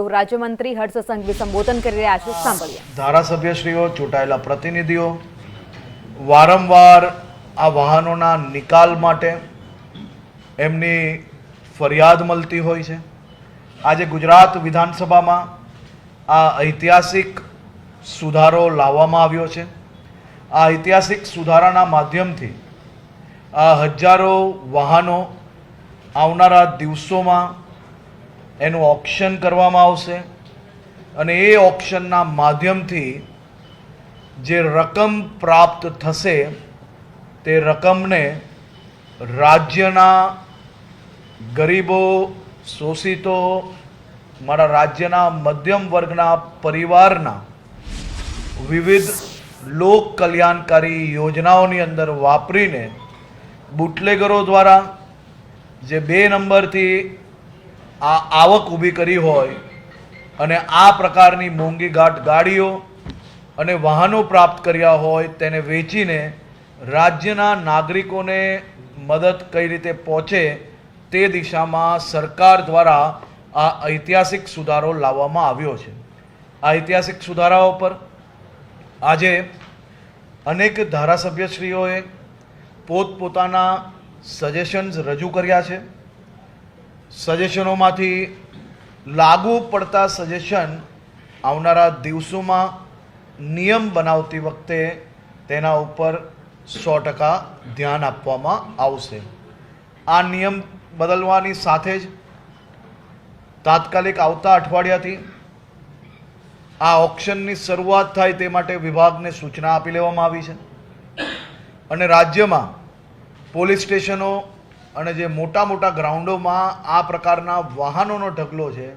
ગૃહ રાજ્યમંત્રી હર્ષ સંઘવી સંબોધન કરી રહ્યા છે. સાંભળીએ. ધારાસભ્યશ્રીઓ, ચૂંટાયેલા પ્રતિનિધિઓ, વારંવાર આ વાહનોના નિકાલ માટે એમની ફરિયાદ મળતી હોય છે. આજે ગુજરાત વિધાનસભામાં આ ઐતિહાસિક સુધારો લાવવામાં આવ્યો છે. આ ઐતિહાસિક સુધારાના માધ્યમથી આ હજારો વાહનો આવનારા દિવસોમાં એનું ઓપ્શન કરવામાં આવશે. અને એ ઓપ્શનના માધ્યમથી જે રકમ પ્રાપ્ત થશે, તે રકમને રાજ્યના ગરીબો, શોષિતો, મારા રાજ્યના મધ્યમ વર્ગના પરિવારના વિવિધ લોક કલ્યાણકારી યોજનાઓની અંદર વાપરીને બુટલેગરો દ્વારા જે બે નંબરથી આ આવક ઊભી કરી હોય અને આ પ્રકારની મોંઘી ઘાટ ગાડીઓ અને વાહનો પ્રાપ્ત કર્યા હોય તેને વેચીને રાજ્યના નાગરિકોને મદદ કઈ રીતે પહોંચે તે દિશામાં સરકાર દ્વારા આ ઐતિહાસિક સુધારો લાવવામાં આવ્યો છે. આ ઐતિહાસિક સુધારાઓ પર આજે અનેક ધારાસભ્યશ્રીઓએ પોતપોતાના સજેશન્સ રજૂ કર્યા છે. સજેશનોમાંથી લાગુ પડતા સજેશન આવનારા દિવસોમાં નિયમ બનાવતી વખતે તેના ઉપર સો ટકા ધ્યાન આપવામાં આવશે. આ નિયમ બદલવાની સાથે જ તાત્કાલિક આવતા અઠવાડિયાથી આ ઓપ્શનની શરૂઆત થાય તે માટે વિભાગને સૂચના આપી લેવામાં આવી છે. અને રાજ્યમાં પોલીસ સ્ટેશનો અને જે મોટા મોટા ગ્રાઉન્ડોમાં આ પ્રકારના વાહનોનો ઢગલો છે,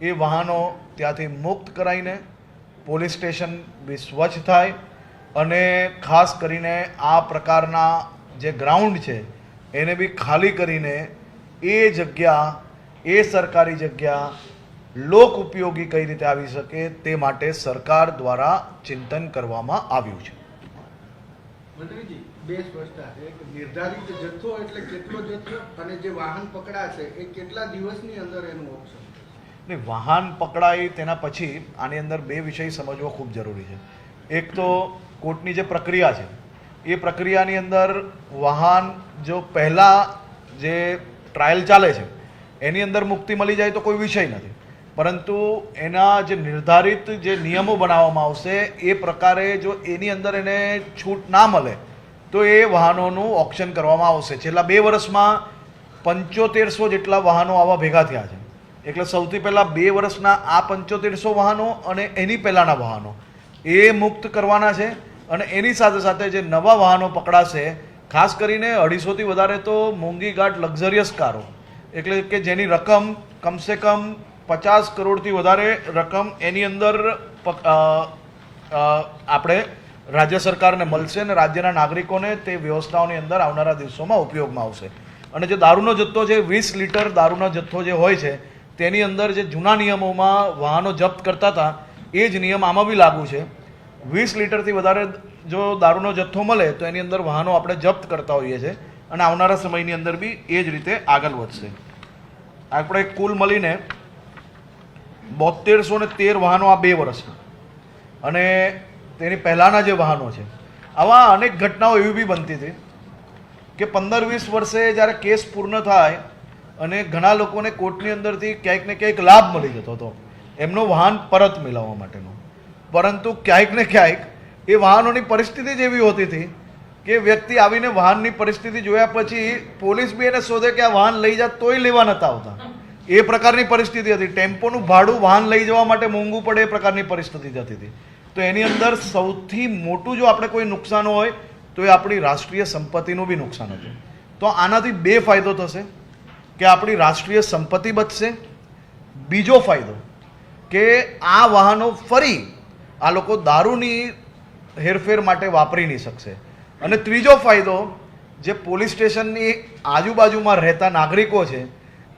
એ વાહનો ત્યાંથી મુક્ત કરાવીને પોલીસ સ્ટેશન બી સ્વચ્છ થાય અને ખાસ કરીને આ પ્રકારના જે ગ્રાઉન્ડ છે, એને બી ખાલી કરીને એ જગ્યા, એ સરકારી જગ્યા લોક ઉપયોગી કઈ રીતે આવી શકે તે માટે સરકાર દ્વારા ચિંતન કરવામાં આવ્યું છે. બે સ્પષ્ટતા છે. નિર્ધારિત જથ્થો એટલે કેટલો જથ્થો અને જે વાહન પકડાશે એ કેટલા દિવસની અંદર એનું ઓપ્શન ને વાહન પકડાય તેના પછી આની અંદર બે વિષય સમજવો ખૂબ જરૂરી છે. એક તો કોર્ટની જે પ્રક્રિયા છે, એ પ્રક્રિયાની અંદર વાહન જો પહેલાં જે ટ્રાયલ ચાલે છે, એની અંદર મુક્તિ મળી જાય તો કોઈ વિષય નથી. પરંતુ એના જે નિર્ધારિત જે નિયમો બનાવવામાં આવશે, એ પ્રકારે જો એની અંદર એને છૂટ ના મળે તો એ વાહનોનું ઓપ્શન કરવામાં આવશે. છેલ્લા બે વર્ષમાં પંચોતેરસો જેટલા વાહનો આવા ભેગા થયા છે. એટલે સૌથી પહેલાં બે વર્ષના આ પંચોતેરસો વાહનો અને એની પહેલાંના વાહનો. એ મુક્ત કરવાના છે અને એની સાથે સાથે જે નવા વાહનો પકડાશે, ખાસ કરીને અઢીસોથી વધારે તો મોંઘી ગાઢ લક્ઝરિયસ કારો. એટલે કે જેની રકમ કમસે કમ પચાસ કરોડથી વધારે રકમ એની અંદર આપણે રાજ્ય સરકારને મળશે અને રાજ્યના નાગરિકોને તે વ્યવસ્થાઓની અંદર આવનારા દિવસોમાં ઉપયોગમાં આવશે. અને જે દારૂનો જથ્થો છે, વીસ લીટર દારૂનો જથ્થો જે હોય છે, તેની અંદર જે જૂના નિયમોમાં વાહનો જપ્ત કરતા હતા, એ જ નિયમ આમાં બી લાગુ છે. વીસ લીટરથી વધારે જો દારૂનો જથ્થો મળે, તો એની અંદર વાહનો આપણે જપ્ત કરતા હોઈએ છીએ અને આવનારા સમયની અંદર બી એ જ રીતે આગળ વધશે. આપણે કુલ મળીને બોતેરસો ને તેર વાહનો આ બે વર્ષમાં અને તેની પહેલાંના જે વાહનો છે, આવા અનેક ઘટનાઓ એવી બી બનતી હતી કે પંદર વીસ વર્ષે જ્યારે કેસ પૂર્ણ થાય અને ઘણા લોકોને કોર્ટની અંદરથી ક્યાંક ને ક્યાંક લાભ મળી જતો હતો, એમનો વાહન પરત મેળવવા માટેનો. પરંતુ ક્યાંક ને ક્યાંક એ વાહનોની પરિસ્થિતિ જ એવી હોતી હતી કે વ્યક્તિ આવીને વાહનની પરિસ્થિતિ જોયા પછી પોલીસ બી એને શોધે કે આ વાહન લઈ જાય તોય લેવા નતા આવતા. એ પ્રકારની પરિસ્થિતિ હતી. ટેમ્પોનું ભાડું વાહન લઈ જવા માટે મોંઘું પડે એ પ્રકારની પરિસ્થિતિ જતી હતી. તો એની અંદર સૌથી મોટું જો આપણે કોઈ નુકસાન હોય, તો એ આપણી રાષ્ટ્રીય સંપત્તિનું બી નુકસાન હતું. તો આનાથી બે ફાયદો થશે. કે આપણી રાષ્ટ્રીય સંપત્તિ બચશે. બીજો ફાયદો કે આ વાહનો ફરી આ લોકો દારૂની હેરફેર માટે વાપરી નહીં શકશે. અને ત્રીજો ફાયદો જે પોલીસ સ્ટેશનની આજુબાજુમાં રહેતા નાગરિકો છે,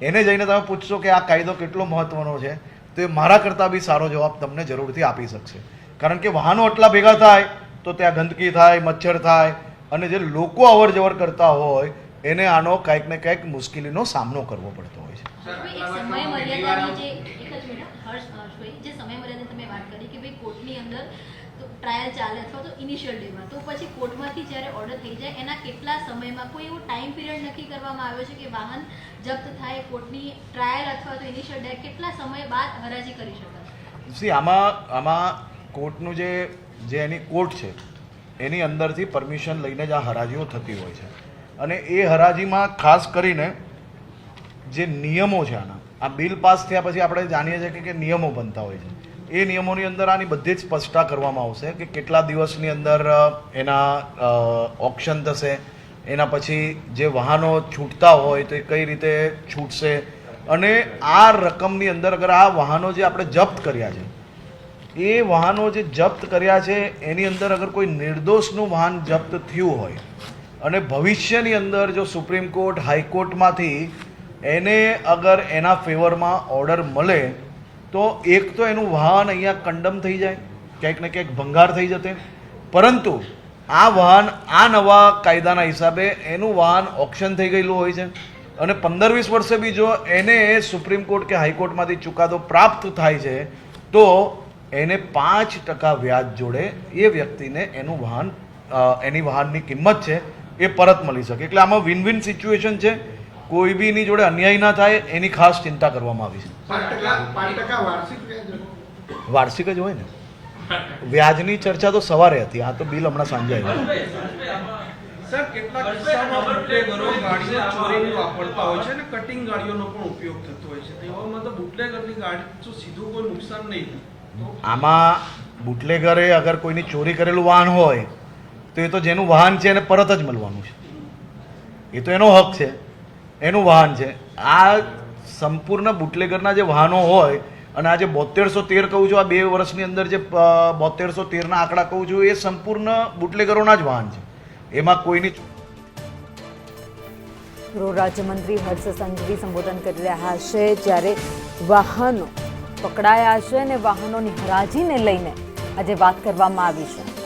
એને જઈને તમે પૂછશો કે આ કાયદો કેટલો મહત્વનો છે, તો એ મારા કરતાં બી સારો જવાબ તમને જરૂરથી આપી શકશે. કારણ કે વાહનો એટલા ભેગા થાય તો ત્યાં ગંદકી થાય મચ્છર થાય અને જે લોકો અવર જવર કરતા હોય એને આનો કંઈક ને કંઈક મુશ્કેલીનો સામનો કરવો પડતો હોય છે. સમય મર્યાદાની જે એક હર્ષ હર્ષભાઈ જે સમય મર્યાદાની તમે વાત કરી કે ભાઈ કોર્ટની અંદર તો ટ્રાયલ ચાલે અથવા તો ઇનિશિયલ ડેમાં તો પછી કોર્ટમાંથી જ્યારે ઓર્ડર થઈ જાય એના કેટલા સમયમાં કોઈ એવો ટાઈમ પીરિયડ નક્કી કરવામાં આવ્યો છે કે વાહન જપ્ત થાય કોર્ટની ટ્રાયલ અથવા તો ઇનિશિયલ ડે કેટલા સમય બાદ હરાજી કરી શકાય? સી આમાં આમાં કોર્ટનું જે જે એની કોર્ટ છે, એની અંદરથી પરમિશન લઈને જ આ હરાજીઓ થતી હોય છે. અને એ હરાજીમાં ખાસ કરીને જે નિયમો છે આના, આ બિલ પાસ થયા પછી આપણે જાણીએ છીએ કે- કે નિયમો બનતા હોય છે. એ નિયમોની અંદર આની બધી જ સ્પષ્ટતા કરવામાં આવશે કે કેટલા દિવસની અંદર એના ઓપ્શન થશે, એના પછી જે વાહનો છૂટતા હોય તો એ કઈ રીતે છૂટશે. અને આ રકમની અંદર અગર આ વાહનો જે આપણે જપ્ત કર્યા છે એ વાહનો જે જપ્ત કર્યા છે, એની અંદર અગર કોઈ નિર્દોષનું વાહન જપ્ત થયું હોય અને ભવિષ્યની અંદર જો સુપ્રીમ કોર્ટ, હાઈકોર્ટમાંથી એને અગર એના ફેવરમાં ઓર્ડર મળે, તો એક તો એનું વાહન અહીંયા કંડમ થઈ જાય, ક્યાંક ને ક્યાંક ભંગાર થઈ જતે. પરંતુ આ વાહન આ નવા કાયદાના હિસાબે એનું વાહન ઓપ્શન થઈ ગયેલું હોય છે. અને પંદર વીસ વર્ષે બી જો એને સુપ્રીમ કોર્ટ કે હાઈકોર્ટમાંથી ચુકાદો પ્રાપ્ત થાય છે, તો એને પાંચ ટકા વ્યાજ જોડે એ વ્યક્તિને એનું વાહન એની વાહનની કિંમત છે એ પરત મળી શકે. એટલે આમાં વિન વિન સિચ્યુએશન છે. કોઈ બી એની જોડે અન્યાય ના થાય એની ખાસ ચિંતા કરવામાં આવી છે. વાર્ષિક જ હોય ને? વ્યાજની ચર્ચા તો સવારે હતી આ તો બિલ હમણાં સાંજે આવ્યું. કટિંગ ગાડીઓનો પણ ઉપયોગ થતો હોય છે. તો તો બુટલેગરની ગાડી સીધું કોઈ નુકસાન નહીં આમાં બુટલેગરે અગર કોઈની ચોરી કરેલું વાહન હોય, તો એ તો જેનું વાહન છે એને પરત જ મળવાનું છે. એ તો એનો હક છે. એનું વાહન છે. આ સંપૂર્ણ બુટલેગરના જે વાહનો હોય, અને આજે બોતેરસો તેર કહું છું, આ બે વર્ષની અંદર જે બોતેરસો તેરના આંકડા કહું છું, એ સંપૂર્ણ બુટલેગરોના જ વાહન છે. એમાં કોઈની ગૃહ રાજ્યમંત્રી હર્ષ સંઘવી સંબોધન કરી રહ્યા છે, જ્યારે વાહનો પકડાયા છે અને વાહનોની હરાજીને લઈને આજે વાત કરવામાં આવી છે.